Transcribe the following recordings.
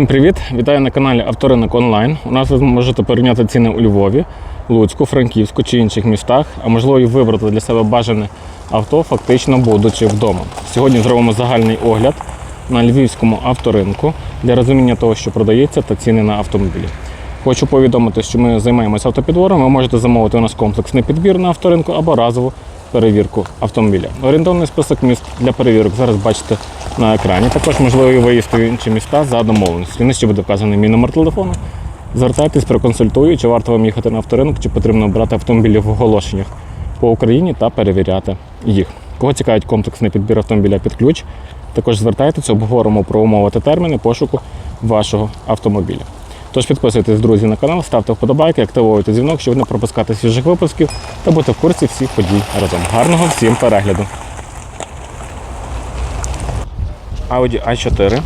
Всім привіт! Вітаю на каналі Авторинок Онлайн. У нас ви можете порівняти ціни у Львові, Луцьку, Франківську чи інших містах, а можливо і вибрати для себе бажане авто, фактично будучи вдома. Сьогодні зробимо загальний огляд на львівському авторинку для розуміння того, що продається, та ціни на автомобілі. Хочу повідомити, що ми займаємося автопідбором. Ви можете замовити у нас комплексний підбір на авторинку або разову перевірку автомобіля. Орієнтовний список міст для перевірок зараз бачите на екрані. Також можливий виїзд в інші міста за домовленістю. Нижче буде вказаний мій номер телефону. Звертайтесь, проконсультую, чи варто вам їхати на авторинок, чи потрібно брати автомобілі в оголошеннях по Україні та перевіряти їх. Кого цікавить комплексний підбір автомобіля під ключ, також звертайтеся, обговоримо про умови та терміни пошуку вашого автомобіля. Тож підписуйтесь, друзі, на канал, ставте вподобайки, активуйте дзвінок, щоб не пропускати свіжих випусків та бути в курсі всіх подій разом. Гарного всім перегляду! Audi A4.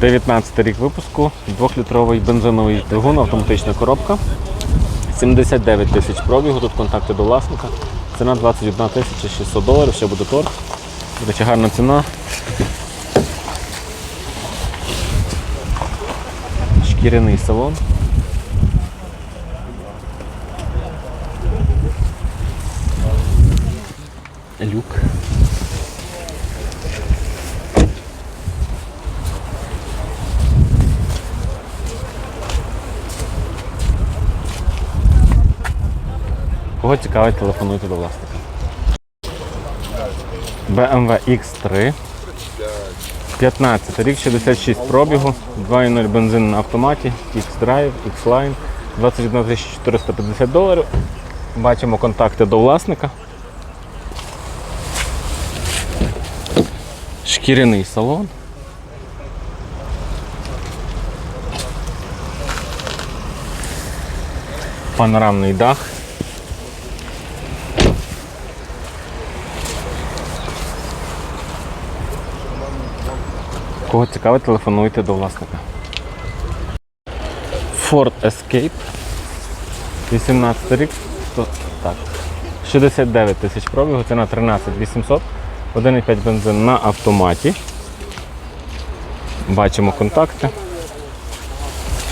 19 рік випуску, 2-літровий бензиновий двигун, автоматична коробка. 79 тисяч пробігу, тут контакти до власника. Ціна 21 тисяча 600 доларів, ще буде торг. До речі, гарна ціна. Шкіряний салон. Люк. Кого цікавить, телефонуйте до власника. BMW X3. 15 рік, 66 пробігу, 2.0 бензин на автоматі, X-Drive, X-Line, 21 450 доларів. Бачимо контакти до власника. Шкіряний салон. Панорамний дах. Кого цікавить, телефонуйте до власника. Ford Escape. 18 рік. Так. 69 тисяч пробігу, ціна 13 800. 1,5 бензин на автоматі. Бачимо контакти.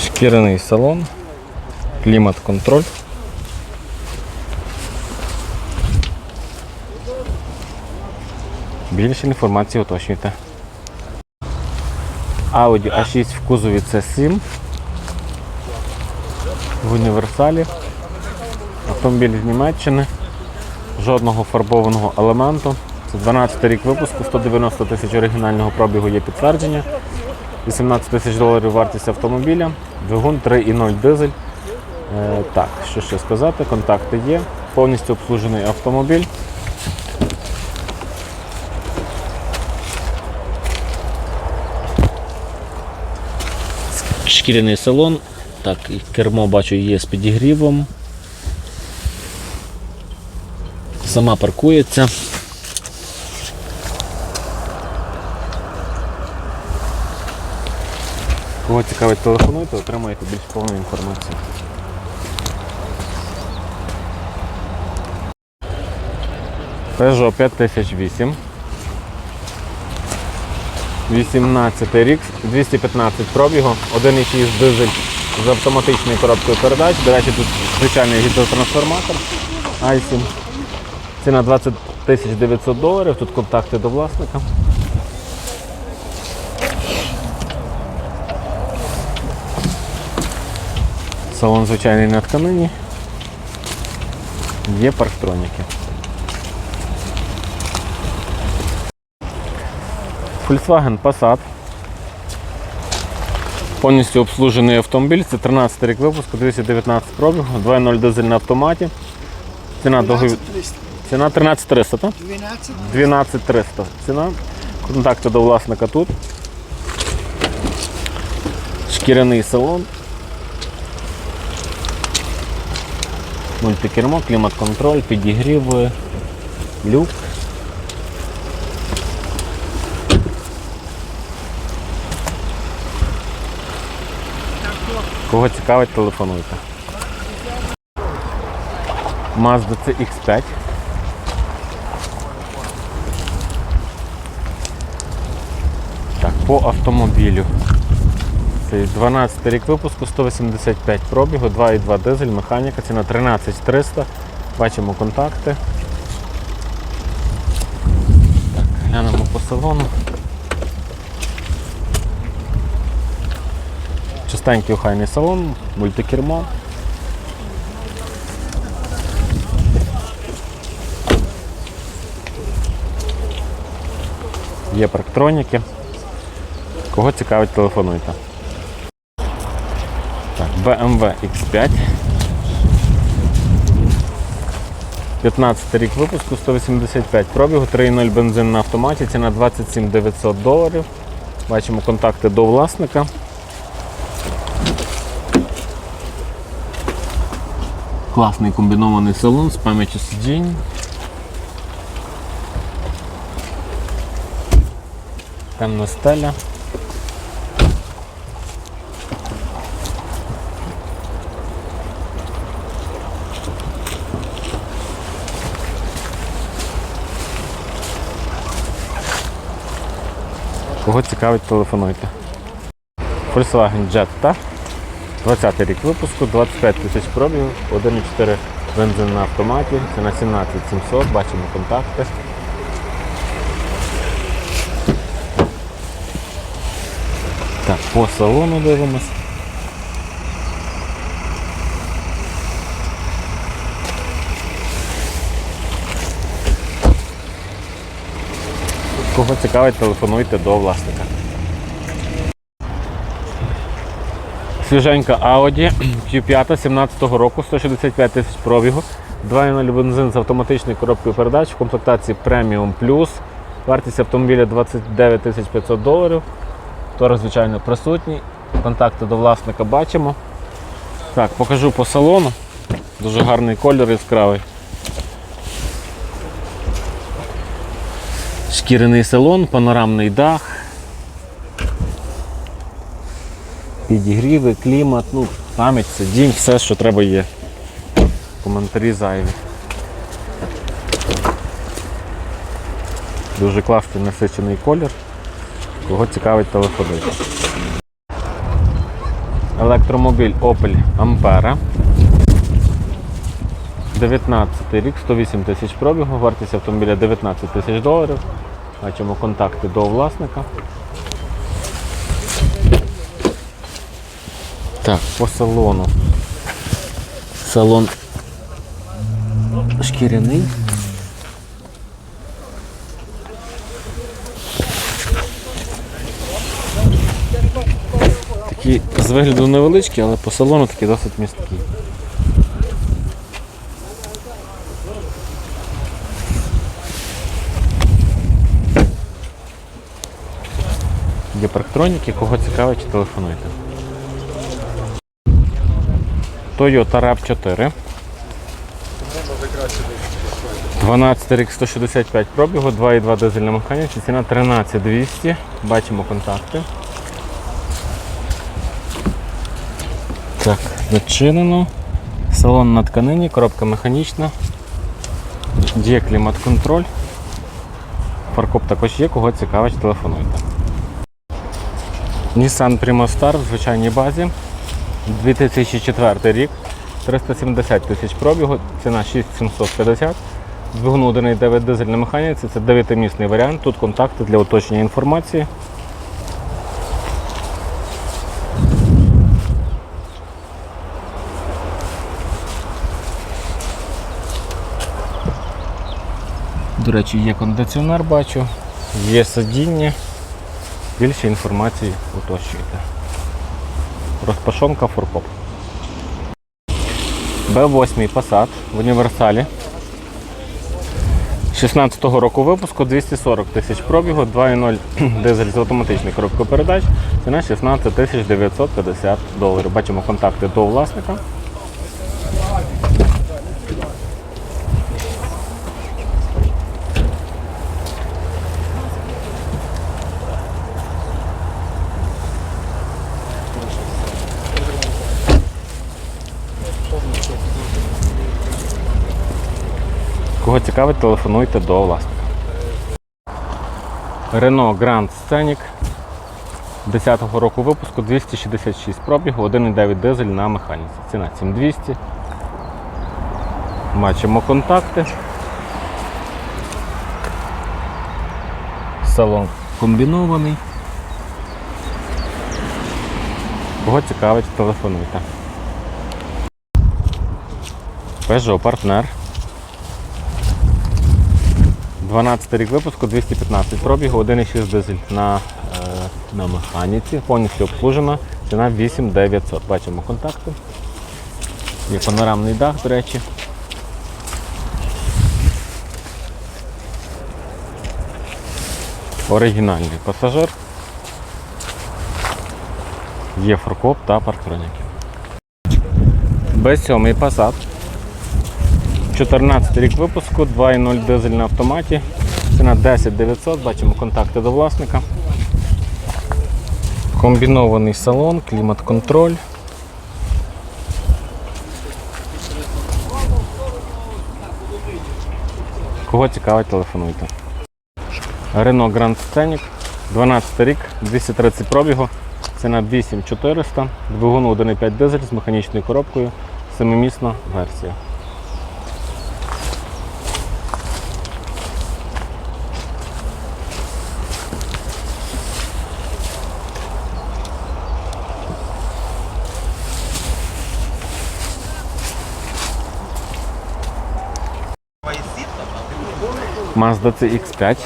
Шкіряний салон. Клімат-контроль. Більше інформації уточнюйте. Audi A6 в кузові C7 в універсалі. Автомобіль з Німеччини. Жодного фарбованого елементу. Це 12 рік випуску, 190 тисяч оригінального пробігу є підтвердження. 18 тисяч доларів вартість автомобіля. Двигун 3,0 дизель. Е, так, що ще сказати, контакти є. Повністю обслужений автомобіль. Шкіряний салон. Так, кермо бачу є з підігрівом. Сама паркується. Кого цікавить, телефонуйте, отримаєте більш повну інформацію. Peugeot 5008. 18 рік, 215 пробігу, 1,6 дизель з автоматичною коробкою передач. До речі, тут звичайний гідротрансформатор i7. Ціна 20 900 доларів, тут контакти до власника. Салон звичайний на тканині. Є парктроніки. Volkswagen Passat. Повністю обслужений автомобіль. Це 13 рік випуску, 219 пробігу, 2.0 дизель на автоматі. Ціна договір. Ціна 13300, так? 12300. Ціна. Контакти до власника тут. Шкіряний салон. Мультикермо, клімат-контроль, підігрів, люк. Кого цікавить, телефонуйте. Mazda CX5. Так, по автомобілю. Цей 12 рік випуску, 185 пробігу, 2,2 дизель, механіка, ціна 13300. Бачимо контакти. Так, глянемо по салону. Чистенький охайний салон, мультикермо. Є парктроніки. Кого цікавить, телефонуйте. Так, BMW X5. 15 рік випуску, 185 пробігу, 3.0 бензин на автоматі, ціна 27 900 доларів. Бачимо контакти до власника. Класний комбінований салон з пам'яттю сидінь. Темна стеля. Кого цікавить, телефонуйте. Volkswagen Jetta. 20 рік випуску, 25 тисяч пробігів, 1,4 бензин на автоматі, ціна 17 700, бачимо контакти. Так, по салону дивимось. Кого цікавить, телефонуйте до власника. Свіженька Audi Q5 17 року, 165 тисяч пробігу, 2.0 бензин з автоматичною коробкою передач в комплектації Premium Plus. Вартість автомобіля 29 тисяч 500 доларів. Тор, звичайно, присутній. Контакти до власника бачимо. Так, покажу по салону. Дуже гарний колір яскравий. Шкіряний салон, панорамний дах. Підігріви, клімат, ну, пам'ять, сидінь, все, що треба є. Коментарі зайві. Дуже класний насичений колір. Кого цікавить телефонуйте. Електромобіль Opel Ampera. 19 рік, 108 тисяч пробігу, вартість автомобіля 19 тисяч доларів. Бачимо контакти до власника. Так, по салону. Салон шкіряний. Такі з вигляду невеличкі, але по салону такі досить місткі. Є парктроніки, кого цікавить, телефонуйте. Toyota RAV4. 12 рік 165 пробігу, 2,2 дизельна механіка, ціна 13200. Бачимо контакти. Так, зачинено. Салон на тканині, коробка механічна. Є клімат-контроль. Фаркоп також є, кого цікавить, телефонуйте. Nissan Primo Star в звичайній базі. 2004 рік, 370 тисяч пробігу, ціна 6750. Двигун 1,9 дизель на механіці, це 9-місний варіант. Тут контакти для уточнення інформації. До речі, є кондиціонер, бачу, є сидіння. Більше інформації уточнюйте. Розпашонка фуркоп. Б8 Passat в універсалі. 16-го року випуску 240 тисяч пробігу, 2.0 дизель з автоматичною коробкою передач. Ціна 16 тисяч 950 доларів. Бачимо контакти до власника. Кого цікавить, телефонуйте до власника. Renault Grand Scenic. 10-го року випуску 266 пробігу, 1,9 дизель на механіці. Ціна 7200. Бачимо контакти. Салон комбінований. Кого цікавить, телефонуйте. Peugeot партнер. 12 рік випуску, 215 пробігу, 1,6 дизель на, е, на механіці, повністю обслужена, ціна 8900. Бачимо контакти. Є панорамний дах, до речі. Оригінальний пасажир. Є форкоп та парктроніки. Б7 Passat. 14 рік випуску, 2.0 дизель на автоматі. Ціна 10 900, бачимо контакти до власника. Комбінований салон, клімат-контроль. Кого цікавить, телефонуйте. Renault Grand Scenic, 12 рік, 230 пробігу, ціна 8400, двигун 1,5 дизель з механічною коробкою, семимісна версія. Mazda CX5.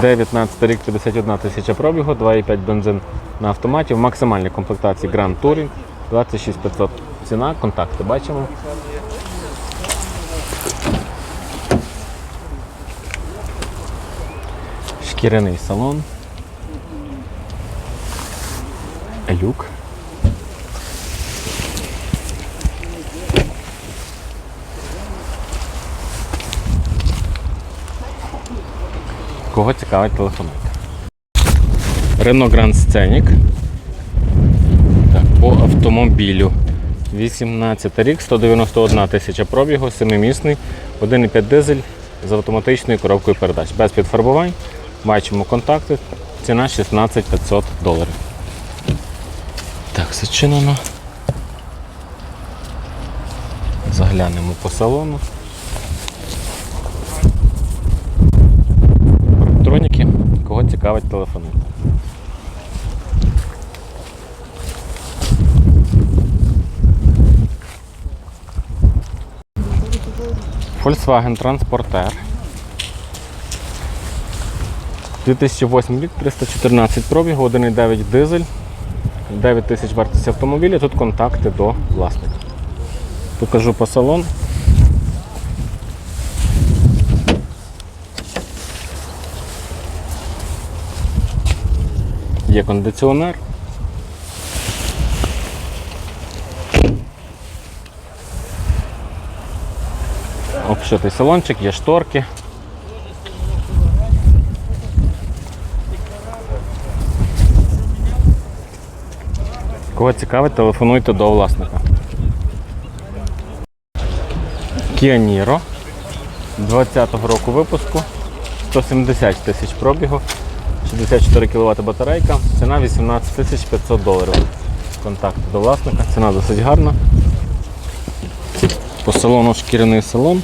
19 рік 51 тисяча пробігу, 2,5 бензин на автоматі. В максимальній комплектації Grand Touring 26500 ціна, контакти бачимо. Шкіряний салон. Люк. Кого цікавить, телефонуйте. Renault Grand Scenic. Так, по автомобілю. 18 рік, 191 тисяча пробігу, 7-місний, 1,5 дизель з автоматичною коробкою передач. Без підфарбувань. Бачимо контакти. Ціна 16 500 доларів. Так, зачинено. Заглянемо по салону. Електроніки. Кого цікавить, телефонуйте. Volkswagen Transporter. 2008 рік, 314 пробігу, 1,9 дизель, 9 тисяч вартість автомобіля, тут контакти до власника. Покажу по салон. Є кондиціонер. Обшитий салончик, є шторки. Кого цікавить, телефонуйте до власника. Niro 20-го року випуску, 170 тисяч пробігу, 64 кВт батарейка, ціна 18 500 доларів. Контакт до власника, ціна досить гарна. По салону шкіряний салон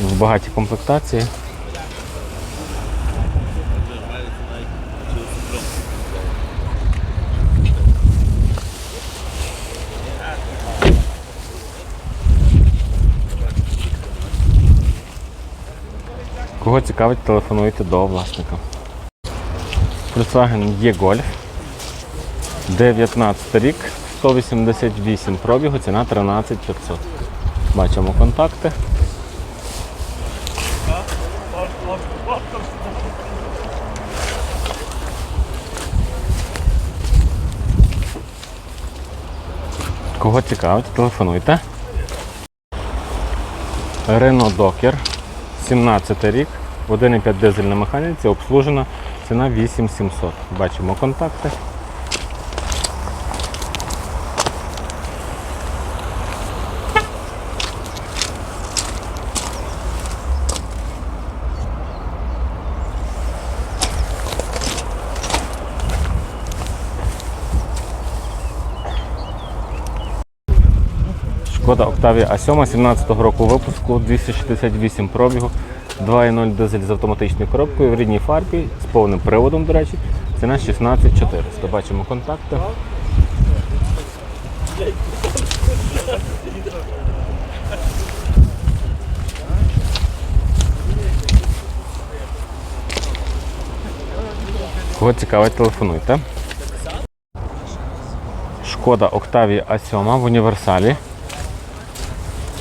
в багатій комплектації. Кого цікавить, телефонуйте до власника. Volkswagen E-Golf. 19 рік, 188 пробігу, ціна 13 500. Бачимо контакти. Кого цікавить, телефонуйте. Renault Docker, 17 рік, 1,5 дизель на механіці, обслужена, Ціна 8700. Бачимо контакти. Шкода Октавія А7 17 року випуску 268 пробігу. 2.0 дизель з автоматичною коробкою в рідній фарбі з повним приводом, до речі. Ціна 16400. Бачимо контакти. Кого цікавить, телефонуйте. Шкода Octavia A7 в універсалі.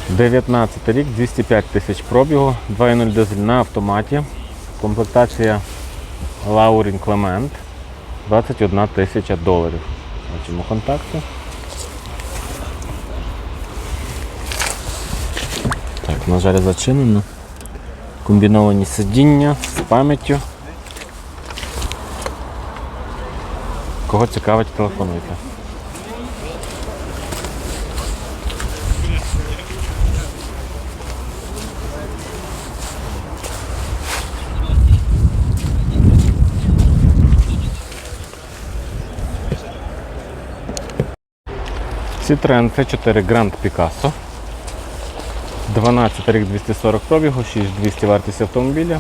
19 рік, 205 тисяч пробігу, 2.0 дизель на автоматі. Комплектація Laurin Clement. 21 тисяча доларів. Бачимо контакти. Так, на жаль, зачинено. Комбіновані сидіння з пам'яттю. Кого цікавить, телефонуйте. Citroen C4 Grand Picasso. 12 рік 240 пробігу, 6200 вартість автомобіля,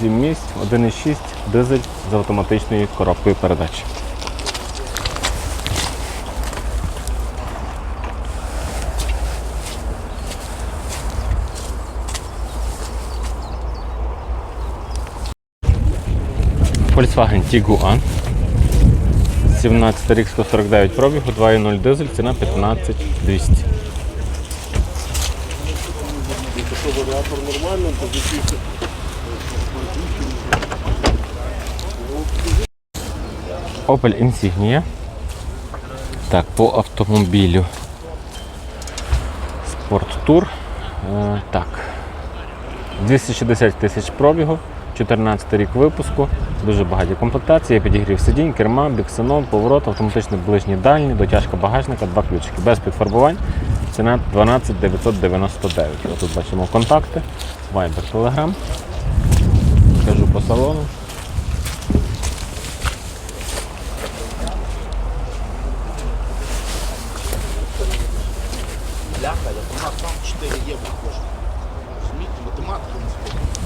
7 місць, 1,6 дизель з автоматичною коробкою передач. Volkswagen Tiguan. 17 рік 149 пробігу, 2.0 дизель, ціна 15 200. Якщо варіатор нормальний, то закінчиться. Opel Insignia. Так, по автомобілю. Tour. Е, так. 260 тисяч пробігу, 14 рік випуску, дуже багаті комплектації, підігрів сидінь, керма, біксенон, поворот, автоматичний ближній дальній, дотяжка багажника, два ключики. Без підфарбувань. Ціна 12 999. Ось Тут бачимо контакти, Viber, Telegram. Кажу по салону. Бляха, як у нас там 4 євро коштує. Розумієте, математика не сподобається.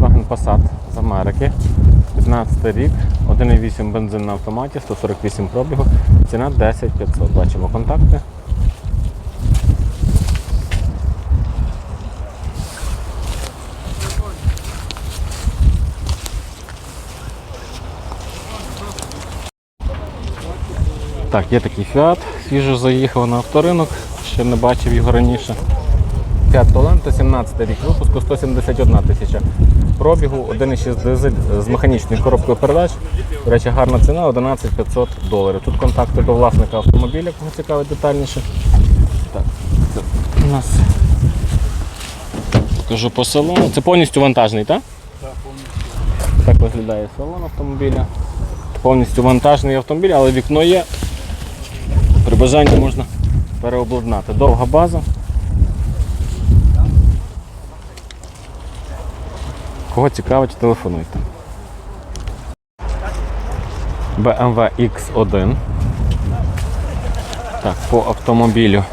Volkswagen Passat з Америки. 15 рік, 1,8 бензин на автоматі, 148 пробігу, ціна 10 500. Бачимо контакти. Так, є такий Fiat, свіжо заїхав на авторинок, ще не бачив його раніше. Fiat Talento, 17 рік випуску, 171 тисяча пробігу, 1,6 дизель з механічною коробкою передач. До речі, гарна ціна 11 500 доларів. Тут контакти до власника автомобіля, кого цікавить детальніше. Так, це у нас покажу по салону. Це повністю вантажний, так? Так, повністю. Так виглядає салон автомобіля. Повністю вантажний автомобіль, але вікно є. При бажанні можна переобладнати. Довга база. Кого цікавить, телефонуйте. BMW X1. Так, по автомобілю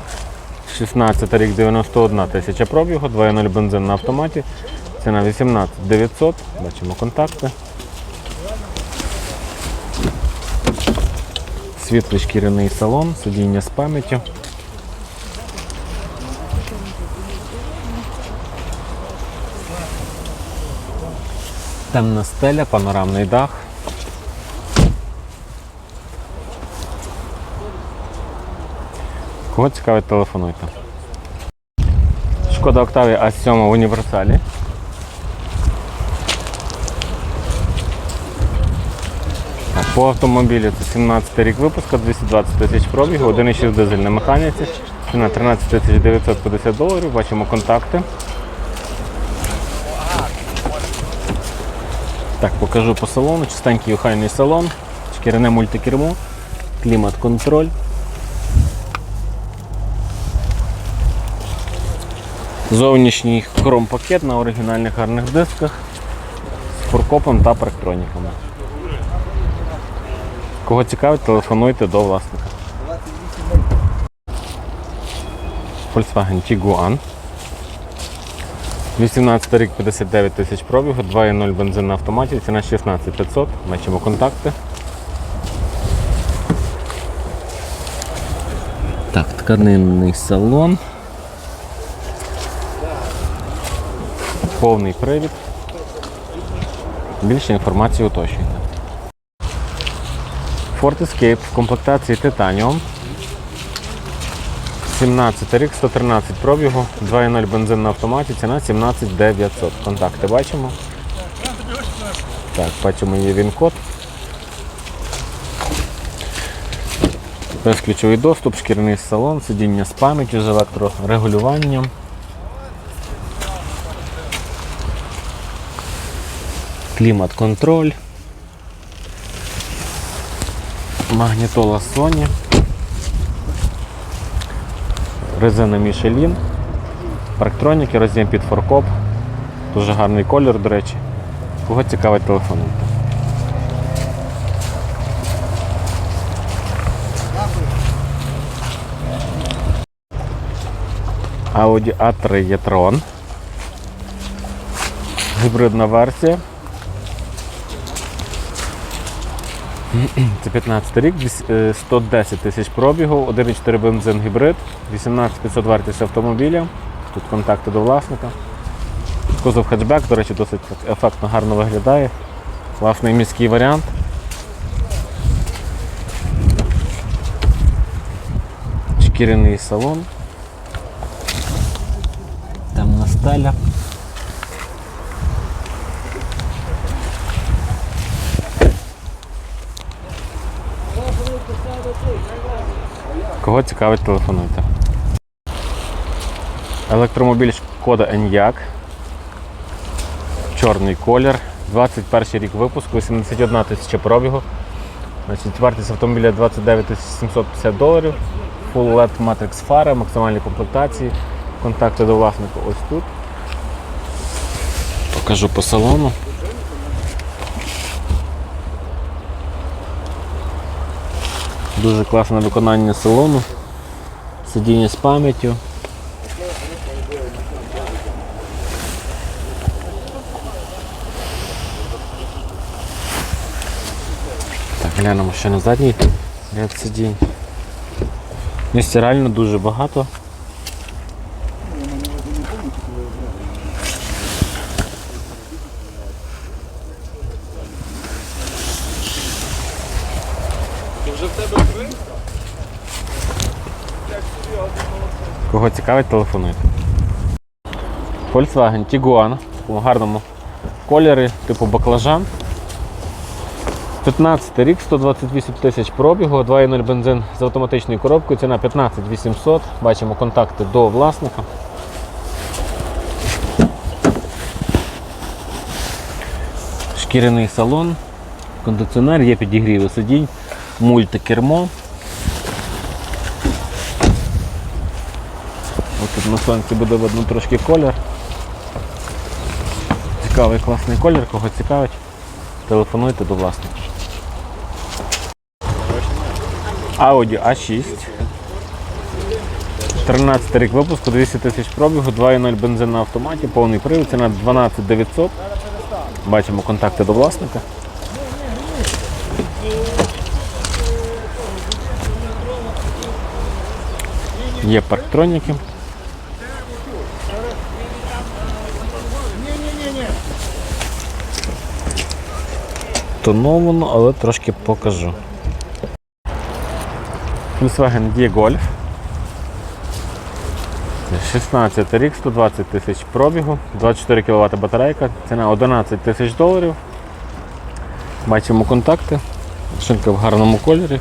16 рік 91 тисяча пробігу, 2.0 бензин на автоматі. Ціна 18 900. Бачимо контакти. Світлий шкіряний салон, сидіння з пам'яттю. Темна стеля, панорамний дах. Кого цікавить, телефонуйте. Шкода Octavia A7 в універсалі. По автомобілю це 17 рік випуску, 220 тисяч пробігу, 1,6 дизель на механіці, ціна 13 тисяч 950 доларів, бачимо контакти. Так, покажу по салону, чистенький охайний салон, шкіряне мультикермо, клімат-контроль. Зовнішній хром-пакет на оригінальних гарних дисках з фуркопом та парктроніками. Кого цікавить, телефонуйте до власника. Volkswagen Tiguan. 18 рік 59 тисяч пробігу, 2.0 бензин на автоматі, ціна 16 500. Бачимо контакти. Так, тканинний салон. Повний привід. Більше інформації уточнюйте. Ford Escape в комплектації Titanium. 17 рік, 113 пробігу, 2.0 бензин на автоматі, ціна 17 900. Контакти бачимо. Так, бачимо є він-код. Безключовий доступ, шкіряний салон, сидіння з пам'яттю, з електрорегулюванням. Клімат-контроль. Магнітола Sony. Резина Michelin. Парктроніки, роз'єм під форкоп. Дуже гарний колір, до речі. Кого цікавить телефонуйте. Audi A3 e-tron. Гібридна версія. Це 15 рік, е, 110 тисяч пробігу, 1,4 бензин гібрид, 18 500 вартість автомобіля. Тут контакти до власника. Кузов хетчбек, до речі, досить ефектно гарно виглядає. Класний міський варіант. Шкіряний салон. Темна стеля. Кого цікавить, телефонуйте. Електромобіль шкода Enyaq. Чорний колір. 21 рік випуску, 81 тисяча пробігу. Значить, вартість автомобіля 29 750 доларів. Full LED Matrix фари, максимальні комплектації. Контакти до власника ось тут. Покажу по салону. Дуже класне виконання салону. Сидіння з пам'яттю. Так, глянемо ще на задній ряд сидінь. Місця реально дуже багато. Кого цікавить, телефонуйте. Volkswagen Tiguan такому гарному кольорі, типу баклажан. 15 рік, 128 тисяч пробігу, 2.0 бензин з автоматичною коробкою, ціна 15 800. Бачимо контакти до власника. Шкіряний салон, кондиціонер, є підігріви сидінь, мультикермо. Ось тут на сонці буде видно трошки колір. Цікавий класний колір, кого цікавить, телефонуйте до власника. Audi A6. 13 рік випуску, 200 тисяч пробігу, 2.0 бензин на автоматі, повний привід, ціна 12 900. Бачимо контакти до власника. Є парктроніки. Тоновано, але трошки покажу. Volkswagen D-Golf. 16 рік, 120 тисяч пробігу, 24 кВт батарейка, ціна 11 тисяч доларів. Бачимо контакти. Шинка в гарному кольорі.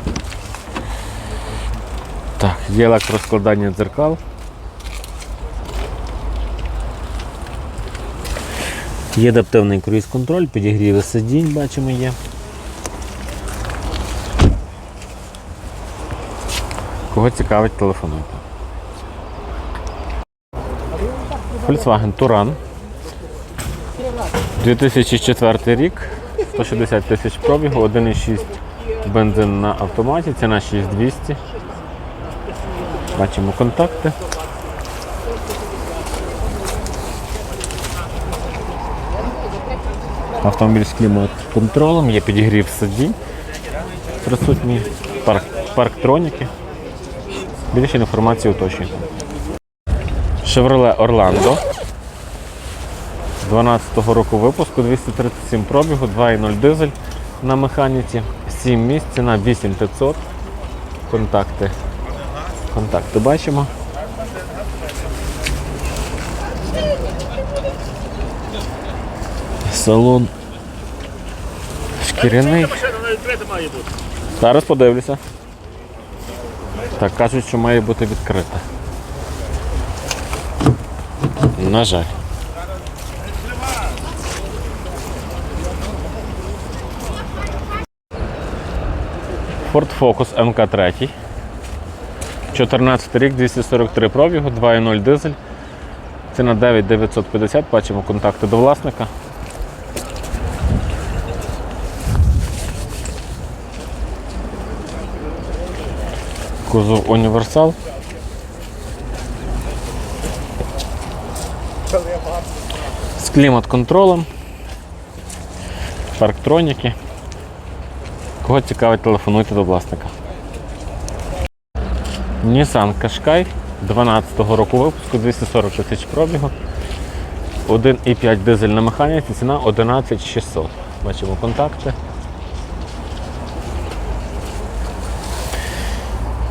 Так, є електроскладання дзеркал. Є адаптивний круїз-контроль, підігріви сидінь, бачимо є. Кого цікавить, телефонуйте. Volkswagen Touran. 2004 рік, 160 тисяч пробігу, 1,6 бензин на автоматі, ціна 6200. Бачимо контакти. Автомобіль з клімат-контролем, є підігрів сидінь. Присутні парк, парктроніки. Більше інформації уточнюйте. Chevrolet Orlando. 12-го року випуску, 237 пробігу, 2.0 дизель на механіці, 7 місць, ціна 8500. Контакти. Контакти бачимо. Салон шкіряний. Зараз подивлюся. Так, кажуть, що має бути відкрита. На жаль. Ford Focus МК3. 14 рік, 243 пробігу, 2.0 дизель. Ціна 9950, бачимо контакти до власника. Кузов універсал. З клімат-контролем. Парктроніки. Кого цікавить, телефонуйте до власника. Nissan Qashqai 12-го року випуску 240 тисяч пробігу. 1,5 дизель на механіці, ціна 11600. Бачимо контакти.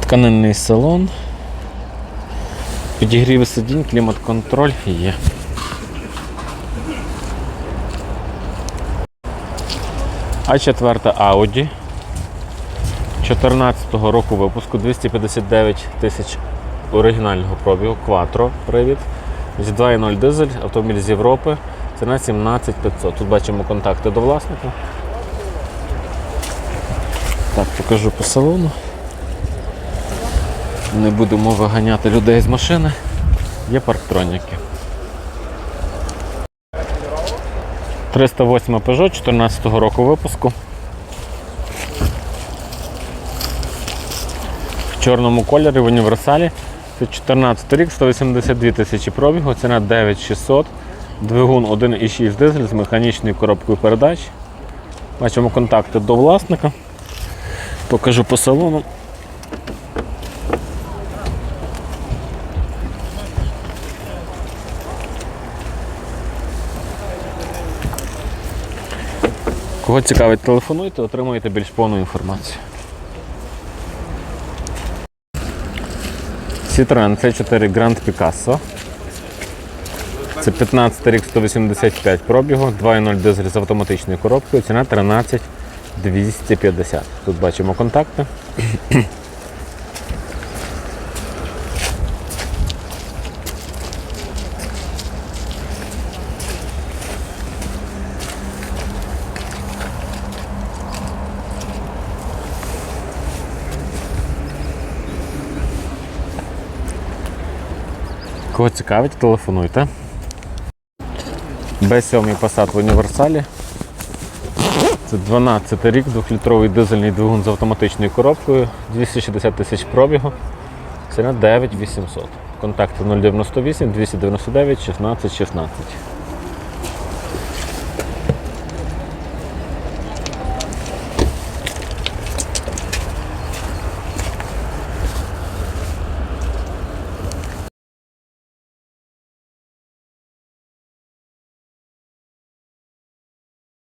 Тканинний салон. Підігріви сидінь, клімат-контроль є. А четверта Audi 14-го року випуску 259 тисяч оригінального пробігу, Quattro привід. З 2.0 дизель, автомобіль з Європи. Ціна 17500. Тут бачимо контакти до власника. Так, покажу по салону. Не будемо виганяти людей з машини. Є парктроніки. 308 Peugeot 14-го року випуску. В чорному кольорі в універсалі. Це 14 рік, 182 тисячі пробігу, ціна 9600. Двигун 1,6 дизель з механічною коробкою передач. Бачимо контакти до власника. Покажу по салону. Кого цікавить, телефонуйте, отримуєте більш повну інформацію. Citroen C4 Grand Picasso. Це 15 рік 185 пробігу, 2.0 дизель з автоматичною коробкою, ціна 13 250. Тут бачимо контакти. Кого цікавить, телефонуйте. Б7 Passat в універсалі. Це 12 рік, 2-літровий дизельний двигун з автоматичною коробкою, 260 тисяч пробігу. Ціна 9800. Контакти 098 299 16 16.